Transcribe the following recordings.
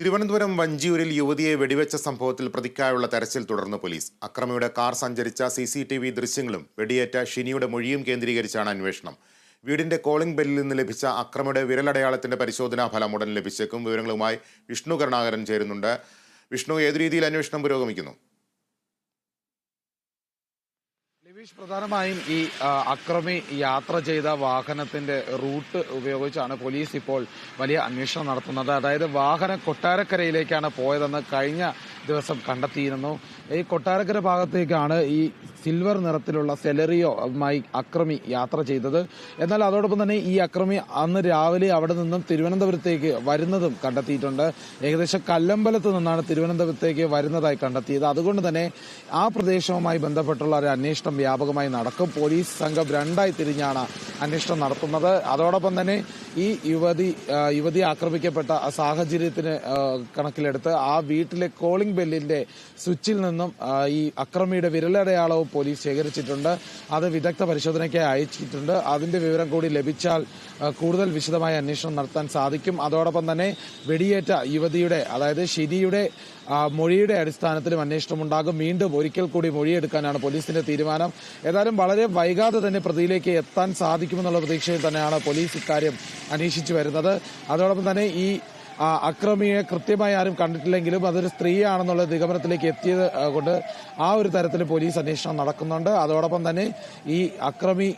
തിരുവനന്തപുരം വഞ്ചിയൂരിൽ യുവതിയെ വെടിവെച്ച സംഭവത്തിൽ പ്രതിക്കായുള്ള തെരച്ചിൽ തുടർന്ന് പോലീസ്. അക്രമിയുടെ കാർ സഞ്ചരിച്ച സി സി ടി വി ദൃശ്യങ്ങളും വെടിയേറ്റ ഷിനിയുടെ മൊഴിയും കേന്ദ്രീകരിച്ചാണ് അന്വേഷണം. വീടിന്റെ കോളിംഗ് ബെല്ലിൽ നിന്ന് ലഭിച്ച അക്രമിയുടെ വിരലടയാളത്തിന്റെ പരിശോധനാ ഫലം ഉടൻ ലഭിച്ചേക്കും. വിവരങ്ങളുമായി വിഷ്ണു കരുണാകരൻ ചേരുന്നുണ്ട്. വിഷ്ണു ഏതു രീതിയിൽ അന്വേഷണം പുരോഗമിക്കുന്നു? ലിവീഷ് പ്രധാനമായും ഈ അക്രമി യാത്ര ചെയ്ത വാഹനത്തിന്റെ റൂട്ട് ഉപയോഗിച്ചാണ് പോലീസ് ഇപ്പോൾ വലിയ അന്വേഷണം നടത്തുന്നത്. അതായത് വാഹനം കൊട്ടാരക്കരയിലേക്കാണ് പോയതെന്ന് കഴിഞ്ഞ ദിവസം കണ്ടെത്തിയിരുന്നു. ഈ കൊട്ടാരക്കര ഭാഗത്തേക്കാണ് ഈ സിൽവർ നിറത്തിലുള്ള സെലറിയോ മായി അക്രമി യാത്ര ചെയ്തത്. എന്നാൽ അതോടൊപ്പം തന്നെ ഈ അക്രമി അന്ന് രാവിലെ അവിടെ നിന്നും തിരുവനന്തപുരത്തേക്ക് വരുന്നതും കണ്ടെത്തിയിട്ടുണ്ട്. ഏകദേശം കല്ലമ്പലത്ത് നിന്നാണ് തിരുവനന്തപുരത്തേക്ക് വരുന്നതായി കണ്ടെത്തിയത്. അതുകൊണ്ട് തന്നെ ആ പ്രദേശവുമായി ബന്ധപ്പെട്ടുള്ള ഒരു അന്വേഷണം വ്യാപകമായി നടക്കും. പോലീസ് സംഘം രണ്ടായി തിരിഞ്ഞാണ് അന്വേഷണം നടത്തുന്നത്. അതോടൊപ്പം തന്നെ ഈ യുവതി യുവതി ആക്രമിക്കപ്പെട്ട സാഹചര്യത്തിന് കണക്കിലെടുത്ത് ആ വീട്ടിലെ കോളിംഗ് ബെല്ലിന്റെ സ്വിച്ചിൽ നിന്നും ഈ അക്രമിയുടെ വിരലടയാളവും പോലീസ് ശേഖരിച്ചിട്ടുണ്ട്. അത് വിദഗ്ധ പരിശോധനയ്ക്കായി അയച്ചിട്ടുണ്ട്. അതിന്റെ വിവരം കൂടി ലഭിച്ചാൽ കൂടുതൽ വിശദമായ അന്വേഷണം നടത്താൻ സാധിക്കും. അതോടൊപ്പം തന്നെ വെടിയേറ്റ യുവതിയുടെ അതായത് ഷിരിയുടെ മൊഴിയുടെ അടിസ്ഥാനത്തിലും അന്വേഷണം ഉണ്ടാകും. വീണ്ടും ഒരിക്കൽ കൂടി മൊഴിയെടുക്കാനാണ് പോലീസിന്റെ തീരുമാനം. ഏതായാലും വളരെ വൈകാതെ തന്നെ പ്രതിയിലേക്ക് എത്താൻ സാധിക്കുമെന്നുള്ള പ്രതീക്ഷയിൽ തന്നെയാണ് പോലീസ് ഇക്കാര്യം അന്വേഷിച്ചു വരുന്നത്. അതോടൊപ്പം തന്നെ ഈ അക്രമിയെ കൃത്യമായി ആരും കണ്ടിട്ടില്ലെങ്കിലും അതൊരു സ്ത്രീയാണെന്നുള്ള നിഗമനത്തിലേക്ക് എത്തിയത് കൊണ്ട് ആ ഒരു തരത്തിൽ പോലീസ് അന്വേഷണം നടക്കുന്നുണ്ട്. അതോടൊപ്പം തന്നെ ഈ അക്രമി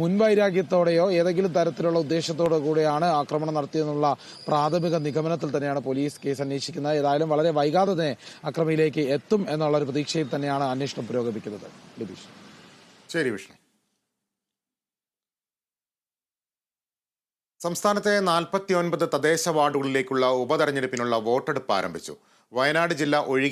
മുൻവൈരാഗ്യത്തോടെയോ ഏതെങ്കിലും തരത്തിലുള്ള ഉദ്ദേശത്തോടെ കൂടെയാണ് ആക്രമണം നടത്തിയെന്നുള്ള പ്രാഥമിക നിഗമനത്തിൽ തന്നെയാണ് പോലീസ് കേസ് അന്വേഷിക്കുന്നത്. ഏതായാലും വളരെ വൈകാതെ തന്നെ അക്രമിയിലേക്ക് എത്തും എന്നുള്ള ഒരു പ്രതീക്ഷയിൽ തന്നെയാണ് അന്വേഷണം പുരോഗമിക്കുന്നത്. ശരി വിഷ്ണു. സംസ്ഥാനത്തെ നാൽപ്പത്തിയൊൻപത് തദ്ദേശ വാർഡുകളിലേക്കുള്ള ഉപതെരഞ്ഞെടുപ്പിനുള്ള വോട്ടെടുപ്പ് ആരംഭിച്ചു. വയനാട് ജില്ല ഒഴികെ